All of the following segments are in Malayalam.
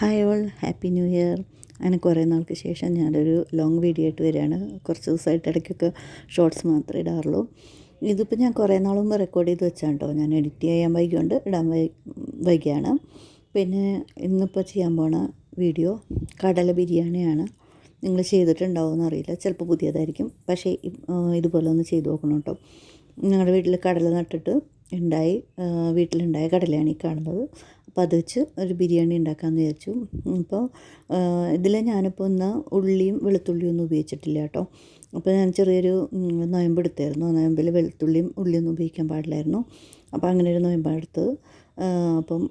Hi all happy new year. അങ്ങനെ കുറേ നാൾക്ക് ശേഷം ഞാനൊരു ലോങ് വീഡിയോ ആയിട്ട് വരികയാണ്. കുറച്ച് ദിവസമായിട്ട് ഇടയ്ക്കൊക്കെ ഷോർട്സ് മാത്രമേ ഇടാറുള്ളൂ. ഇതിപ്പോൾ ഞാൻ കുറേ നാൾ റെക്കോർഡ് ചെയ്ത് വെച്ചാണ് കേട്ടോ ഞാൻ എഡിറ്റ് ചെയ്യാൻ വൈകിയുണ്ട് ഇടാൻ വൈ വൈകിയാണ്. പിന്നെ ഇന്നിപ്പോൾ ചെയ്യാൻ പോണ വീഡിയോ കടല ബിരിയാണിയാണ്. നിങ്ങൾ ചെയ്തിട്ടുണ്ടാവുമെന്ന് അറിയില്ല. ചിലപ്പോൾ പുതിയതായിരിക്കും. പക്ഷേ ഇതുപോലെ ഒന്ന് ചെയ്തു നോക്കണം കേട്ടോ ഞങ്ങളുടെ വീട്ടിൽ കടല നട്ടിട്ട് ഉണ്ടായി വീട്ടിലുണ്ടായ കടലയാണ് ഈ കാണുന്നത്. അപ്പോൾ അത് വെച്ച് ഒരു ബിരിയാണി ഉണ്ടാക്കാമെന്ന് വിചാരിച്ചു. അപ്പോൾ ഇതിൽ ഞാനിപ്പോൾ ഒന്ന് ഉള്ളിയും വെളുത്തുള്ളിയും ഒന്നും ഉപയോഗിച്ചിട്ടില്ല കേട്ടോ. അപ്പോൾ ഞാൻ ചെറിയൊരു നോയമ്പ് എടുത്തായിരുന്നു. നൊയമ്പിൽ വെളുത്തുള്ളിയും ഉള്ളിയൊന്നും ഉപയോഗിക്കാൻ പാടില്ലായിരുന്നു. അപ്പോൾ അങ്ങനെ ഒരു നോയമ്പാണ് എടുത്തത് അപ്പം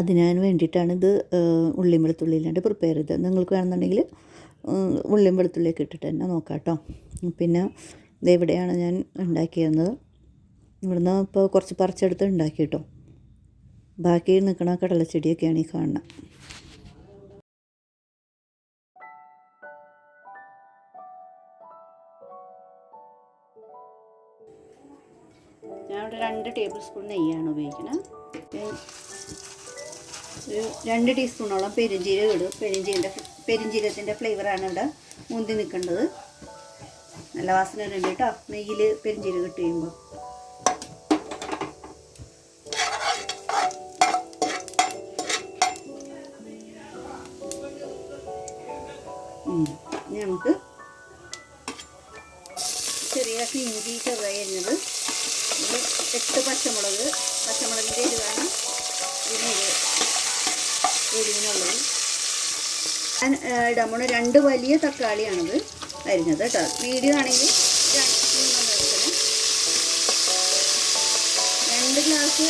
അതിനാൻ വേണ്ടിയിട്ടാണ് ഇത് ഉള്ളിയും വെളുത്തുള്ളി ഇല്ലാണ്ട് പ്രിപ്പയർ ചെയ്തത്. നിങ്ങൾക്ക് വേണമെന്നുണ്ടെങ്കിൽ ഉള്ളിയും വെളുത്തുള്ളിയൊക്കെ ഇട്ടിട്ട് തന്നെ നോക്കാം കേട്ടോ. പിന്നെ ഇത് ഇവിടെയാണ് ഞാൻ ഉണ്ടാക്കിയിരുന്നത്? ഇവിടുന്ന് ഇപ്പോൾ കുറച്ച് പറിച്ചെടുത്ത് ഉണ്ടാക്കി കേട്ടോ ബാക്കി നിൽക്കണ കടലച്ചെടിയൊക്കെയാണ് ഈ കാണുന്നത് ഞാൻ ഇവിടെ രണ്ട് ടേബിൾ സ്പൂൺ നെയ്യാണ് ഉപയോഗിക്കുന്നത്. രണ്ട് ടീസ്പൂണോളം പെരിഞ്ചീരകം ഇടും. പെരിഞ്ചീരന്റെ പെരിഞ്ചീരത്തിന്റെ ഫ്ലേവറാണ് ഇവിടെ മുന്തി നിൽക്കേണ്ടത്. നല്ല വാസന ഉണ്ട് കേട്ടോ നെയ്യിൽ പെരിഞ്ചീരകം ഇട്ട് കഴിയുമ്പോൾ. ഇനി നമുക്ക് ചെറിയ ഇഞ്ചി ചെറുതായിരുന്നത് ഒരു എട്ട് പച്ചമുളക് പച്ചമുളകിന്റെ എരിവാണ് ഇതിന് എരിവ് എരിവിനുള്ളത്. ഞാൻ ഇടാൻ രണ്ട് വലിയ തക്കാളിയാണത് അരിഞ്ഞത് കേട്ടോ. വീഡിയോ ആണെങ്കിൽ രണ്ട് ഗ്ലാസ്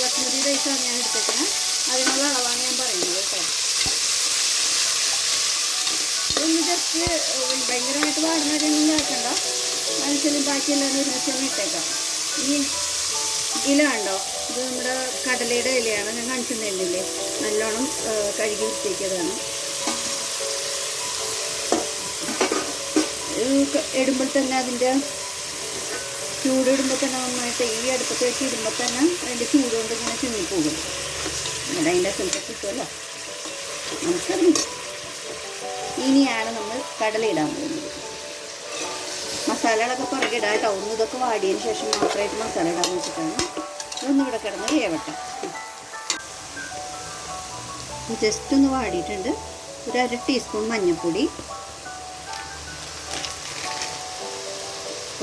ബസ്മതി റൈസാണ് ഞാൻ എടുത്തേക്കുന്നത് അതിനുള്ള അളവാണ് ഞാൻ പറയുന്നത് കേട്ടോ. ഒന്ന് ജസ്റ്റ് ഭയങ്കരമായിട്ട് വാടുന്നവരൊന്നും ആക്കണ്ട. അതിനുശേഷം ബാക്കിയെല്ലാം ഒരുമിച്ച് ദിവസം ഇട്ടേക്കാം. ഈ ഇല കണ്ടോ? ഇത് നമ്മുടെ കടലയുടെ ഇലയാണ്. ഞാൻ കാണിച്ചിട്ടുണ്ടായിരുന്നില്ലേ നല്ലോണം കഴുകി വൃത്തിയാക്കിയതാണ്. ഇടുമ്പോൾ തന്നെ അതിന്റെ ചൂട് ഇടുമ്പോൾ തന്നെ നന്നായിട്ട് ഈ അടുപ്പത്ത് വെച്ച് ഇടുമ്പോൾ തന്നെ അതിന്റെ ചൂട് കൊണ്ട് ഇങ്ങനെ ചുങ്ങിപ്പോകും എന്നിട്ട് അതിന്റെ അസുഖം കിട്ടുമല്ലോ നമുക്കറിയാം ഇനിയാണ് നമ്മൾ കടല ഇടാൻ പോകുന്നത്. മസാലകളൊക്കെ പുറകെ ഇടാം കേട്ടോ ഇതൊക്കെ വാടിയതിന് ശേഷം മാത്രമായിട്ട് മസാല ഇടാൻ വെച്ചിട്ടാണ് ഇതൊന്നും ഇവിടെ കിടന്ന് വേവട്ടെ. ജസ്റ്റ് ഒന്ന് വാടിയിട്ടുണ്ട്. ഒരു അര ടീസ്പൂൺ മഞ്ഞൾപ്പൊടി.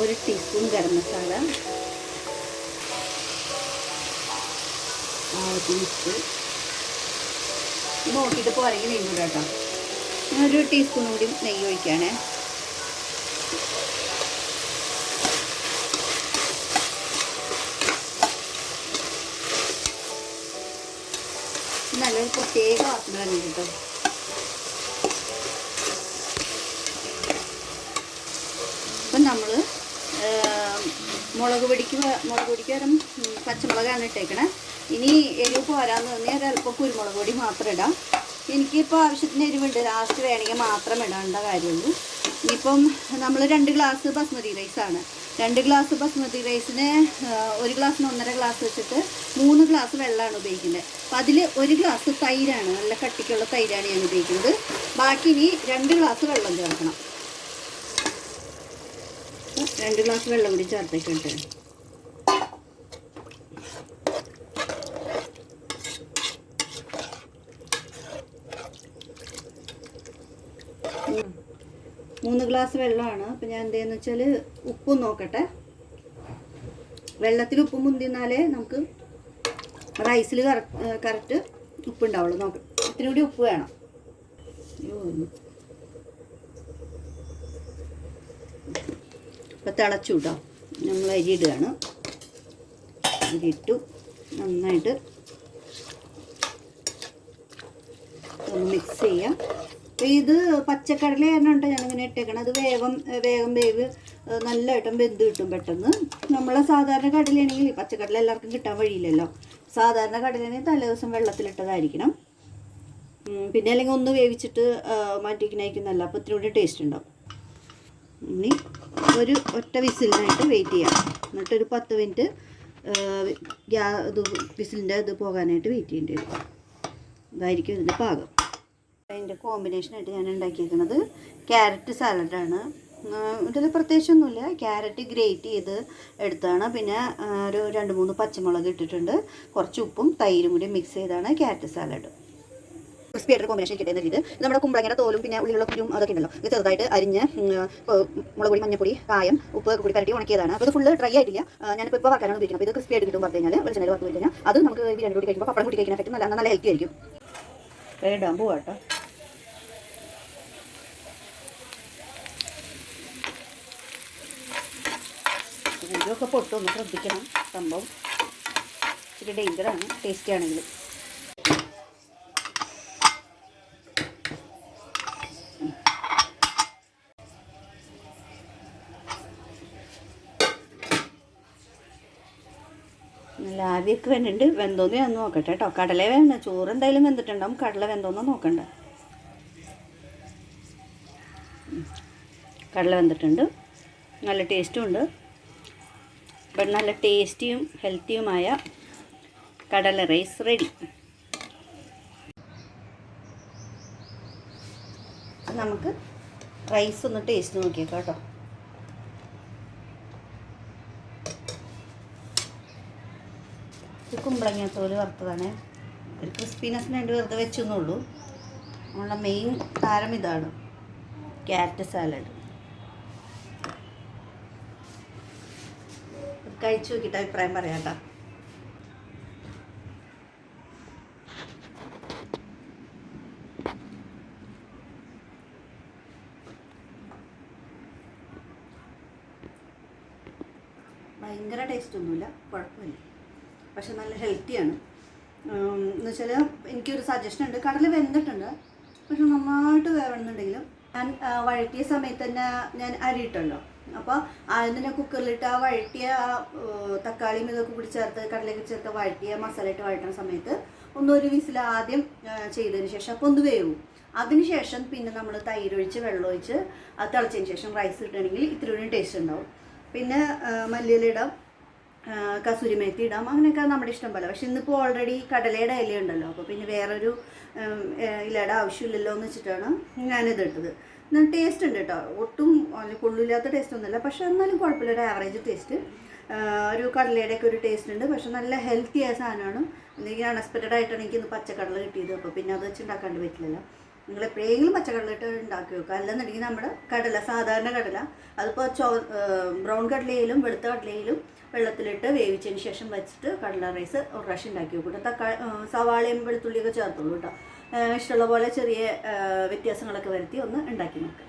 ഒരു ടീസ്പൂൺ ഗരം മസാല. ആ ടീസ്പൂൺ നോക്കിയിട്ട് പോരെങ്കിൽ വീണ്ടും കേട്ടോ ഒരു ടീസ്പൂൺ കൂടി നെയ്യ് ഒഴിക്കുകയാണേ. നല്ലൊരു പ്രത്യേക വാസന കേട്ടോ. അപ്പം നമ്മൾ മുളക് പൊടിക്ക് മുളക് പൊടിക്ക് പകരം പച്ചമുളകാണ് ഇട്ടേക്കണേ. ഇനി എരിവ് പോരാന്ന് തോന്നിയാൽ ഒരല്പം കുരുമുളക് പൊടി മാത്രം ഇടാം. എനിക്കിപ്പോൾ ആവശ്യത്തിന് എരിവുണ്ട്. ലാസ്റ്റ് വേണമെങ്കിൽ മാത്രം ഇടേണ്ട കാര്യമുള്ളൂ. ഇപ്പം നമ്മൾ രണ്ട് ഗ്ലാസ് ബസ്മതി റൈസാണ് രണ്ട് ഗ്ലാസ് ബസ്മതി റൈസിന് ഒരു ഗ്ലാസ്സിന് ഒന്നര ഗ്ലാസ് വെച്ചിട്ട് മൂന്ന് ഗ്ലാസ് വെള്ളമാണ് ഉപയോഗിക്കുന്നത്. അപ്പം അതിൽ ഒരു ഗ്ലാസ് തൈരാണ്. നല്ല കട്ടിക്കുള്ള തൈരാണ് ഞാൻ ഉപയോഗിക്കുന്നത്. ബാക്കി ഇനി രണ്ട് ഗ്ലാസ് വെള്ളം ചേർക്കണം. രണ്ട് ഗ്ലാസ് വെള്ളം കൂടി ചേർത്തേക്കട്ടെ മൂന്ന് ഗ്ലാസ് വെള്ളമാണ്. അപ്പം ഞാൻ എന്തെന്ന് വെച്ചാൽ ഉപ്പും നോക്കട്ടെ. വെള്ളത്തിൽ ഉപ്പ് മുന്തിന്നാലേ നമുക്ക് റൈസിൽ കറക്റ്റ് ഉപ്പുണ്ടാവുള്ളൂ. നോക്ക് ഇത്തിരി കൂടി ഉപ്പ് വേണം. ഇപ്പം തിളച്ചു കേട്ടോ നമ്മൾ അരി ഇടുകയാണ്. അരി ഇട്ടു. നന്നായിട്ട് ഒന്ന് മിക്സ് ചെയ്യാം. ഇത് പച്ചക്കടല കേട്ടോ ഞാനിങ്ങനെ ഇട്ടേക്കണം. അത് വേഗം വേഗം വേവ് നല്ല നല്ലതായിട്ടും വെന്ത് കിട്ടും പെട്ടെന്ന്. നമ്മളെ സാധാരണ കടലയാണെങ്കിൽ പച്ചക്കടല എല്ലാവർക്കും കിട്ടാൻ വഴിയില്ലല്ലോ. സാധാരണ കടലയാണെങ്കിൽ തലേദിവസം വെള്ളത്തിലിട്ടതായിരിക്കണം. ഉം, പിന്നെ അല്ലെങ്കിൽ ഒന്ന് വേവിച്ചിട്ട് മാറ്റിക്കണേക്കുന്നല്ല നല്ല അപ്പോൾ ഇത്തിരി കൂടി ടേസ്റ്റ് ഉണ്ടാവും. ഇനി ഒരു ഒറ്റ വിസിലിനായിട്ട് വെയിറ്റ് ചെയ്യാം. എന്നിട്ടൊരു പത്ത് മിനിറ്റ് ഗ്യാ ഇത് വിസിലിന്റെ ഇത് പോകാനായിട്ട് വെയിറ്റ് ചെയ്യേണ്ടി വരും. ഇതായിരിക്കും ഇതിന്റെ പാകം. അതിന്റെ കോമ്പിനേഷനായിട്ട് ഞാൻ ഉണ്ടാക്കിയിരിക്കുന്നത് ക്യാരറ്റ് സാലഡാണ്. ഇതിൽ പ്രത്യേകിച്ചൊന്നുമില്ല. ക്യാരറ്റ് ഗ്രേറ്റ് ചെയ്ത് എടുത്താണ് പിന്നെ ഒരു രണ്ട് മൂന്ന് പച്ചമുളക് ഇട്ടിട്ടുണ്ട്. കുറച്ച് ഉപ്പും തൈരും കൂടി മിക്സ് ചെയ്താണ് ക്യാരറ്റ് സാലഡ്. ക്രിസ്പി ആയിട്ട് കോമ്പിനേഷൻ കിട്ടുന്ന ഇത് നമ്മുടെ കുമ്പളങ്ങയുടെ തോലും പിന്നെ ഉള്ളിലുള്ള കുരും അതൊക്കെ ഉണ്ടല്ലോ. ഇത് ചെറുതായിട്ട് അരിഞ്ഞ് മുളക് പൊടി മഞ്ഞപ്പൊടി കായം ഉപ്പ് കൂടി പരട്ടി ഉണക്കിയതാണ്. അപ്പോൾ ഇത് ഫുള്ള് ഡ്രൈ ആയിട്ടില്ല. ഞാനിപ്പോൾ ഇപ്പോൾ വറക്കാനാണ് ഉപയോഗിക്കുന്നത്. അപ്പോൾ ഇത് ക്രിസ്പി ആയിട്ട് കിട്ടും പറഞ്ഞു കഴിഞ്ഞാൽ വെളിച്ചെണ്ണയിൽ വറുത്ത് കഴിഞ്ഞാൽ അത് നമുക്ക് ബിരിയാണി കൂടി കഴിക്കുമ്പോൾ പപ്പടം കൂടി കഴിക്കുന്ന പറ്റും നല്ല നല്ല ഹെൽത്തി ആയിരിക്കും. ഇടാൻ പോവാട്ടോ. ഇതൊക്കെ പൊട്ടൊന്ന് ശ്രദ്ധിക്കണം. സംഭവം ഇച്ചിരി ഡേഞ്ചറാണ്. ടേസ്റ്റി ആണെങ്കിലും. നല്ല ആവിയൊക്കെ വേണ്ടിണ്ട് വെന്തോന്ന് ഞാൻ നോക്കട്ടെ കേട്ടോ കടല വേണ്ട. ചോറ് എന്തായാലും വെന്തിട്ടുണ്ടാവും. കടല വെന്തോന്ന് നോക്കണ്ട. കടല വെന്തിട്ടുണ്ട്. നല്ല ടേസ്റ്റും ഉണ്ട്. ഇപ്പം നല്ല ടേസ്റ്റിയും ഹെൽത്തിയുമായ കടല റൈസ് റെഡി. നമുക്ക് റൈസ് ഒന്ന് ടേസ്റ്റ് നോക്കിയേക്കാം കേട്ടോ. കുമ്പളങ്ങ തോൽ വറുത്തതാണ്. ഒരു ക്രിസ്പിനെസ്സിന് വേണ്ടി വെറുതെ വെച്ചെന്നുള്ളൂ നമ്മളുടെ മെയിൻ താരം ഇതാണ്. ക്യാരറ്റ് സാലഡ് കഴിച്ചു നോക്കിയിട്ട് അഭിപ്രായം പറയാം ഭയങ്കര ടേസ്റ്റ് ഒന്നുമില്ല കുഴപ്പമില്ല. പക്ഷെ നല്ല ഹെൽത്തിയാണ് എന്ന് വെച്ചാൽ എനിക്കൊരു സജഷൻ ഉണ്ട്. കടല വെന്തിട്ടുണ്ട്. പക്ഷെ നന്നായിട്ട് വേവണമെന്നുണ്ടെങ്കിലും ഞാൻ വഴറ്റിയ സമയത്ത് തന്നെ ഞാൻ അരിയിട്ടല്ലോ അപ്പോൾ തന്നെ കുക്കറിലിട്ട് ആ വഴറ്റിയ തക്കാളിയും ഇതൊക്കെ കൂടി ചേർത്ത് കടലൊക്കെ ചേർത്ത് വഴറ്റിയ മസാല ഇട്ട് വഴറ്റുന്ന സമയത്ത് ഒന്നൊരു വിസിൽ ആദ്യം ചെയ്തതിന് ശേഷം അപ്പോൾ ഒന്ന് വേവും. അതിനുശേഷം പിന്നെ നമ്മൾ തൈരൊഴിച്ച് വെള്ളമൊഴിച്ച് അത് തിളച്ചതിന് ശേഷം റൈസ് ഇട്ടണമെങ്കിൽ ഇത്രയും ടേസ്റ്റ് ഉണ്ടാവും. പിന്നെ ആ, മല്ലിയില ഇടാം. അങ്ങനെയൊക്കെ നമ്മുടെ ഇഷ്ടം പോലെ. പക്ഷെ ഇന്നിപ്പോൾ ഓൾറെഡി കടലയുടെ ഇല ഉണ്ടല്ലോ. അപ്പോൾ പിന്നെ വേറൊരു ഇലയുടെ ആവശ്യമില്ലല്ലോ എന്ന് വെച്ചിട്ടാണ് ഞാനിത് ഇട്ടത്. എന്നാൽ ടേസ്റ്റ് ഉണ്ട് കേട്ടോ ഒട്ടും കൊള്ളില്ലാത്ത ടേസ്റ്റ് ഒന്നുമില്ല. പക്ഷെ എന്നാലും കുഴപ്പമില്ല. ഒരു ആവറേജ് ടേസ്റ്റ് ഒരു കടലയുടെ ഒക്കെ ഒരു ടേസ്റ്റ് ഉണ്ട്. പക്ഷെ നല്ല ഹെൽത്തി ആയ സാധനമാണ്. എനിക്ക് അൺഎക്സ്പെക്റ്റഡ് ആയിട്ടാണ് എനിക്ക് ഇന്ന് പച്ചക്കടല കിട്ടിയത്. അപ്പോൾ പിന്നെ അത് വെച്ച് ഉണ്ടാക്കാണ്ട് പറ്റില്ലല്ലോ. നിങ്ങൾ എപ്പോഴെങ്കിലും പച്ചക്കടല ഇട്ട് ഉണ്ടാക്കി വെക്കുക. അല്ലെന്നുണ്ടെങ്കിൽ നമ്മുടെ കടല സാധാരണ കടല അതിപ്പോൾ ചോ ബ്രൗൺ കടലയിലും വെളുത്ത കടലയിലും വെള്ളത്തിലിട്ട് വേവിച്ചതിന് ശേഷം വെച്ചിട്ട് കടല റൈസ് ഒരു പ്രാവശ്യം ഉണ്ടാക്കി വെക്കും തക്കാളി സവാളയും വെളുത്തുള്ളിയൊക്കെ ചേർത്തുള്ളൂ കേട്ടോ. ഇഷ്ടമുള്ള പോലെ ചെറിയ വ്യത്യാസങ്ങളൊക്കെ വരുത്തി ഒന്ന് ഉണ്ടാക്കി നോക്കുക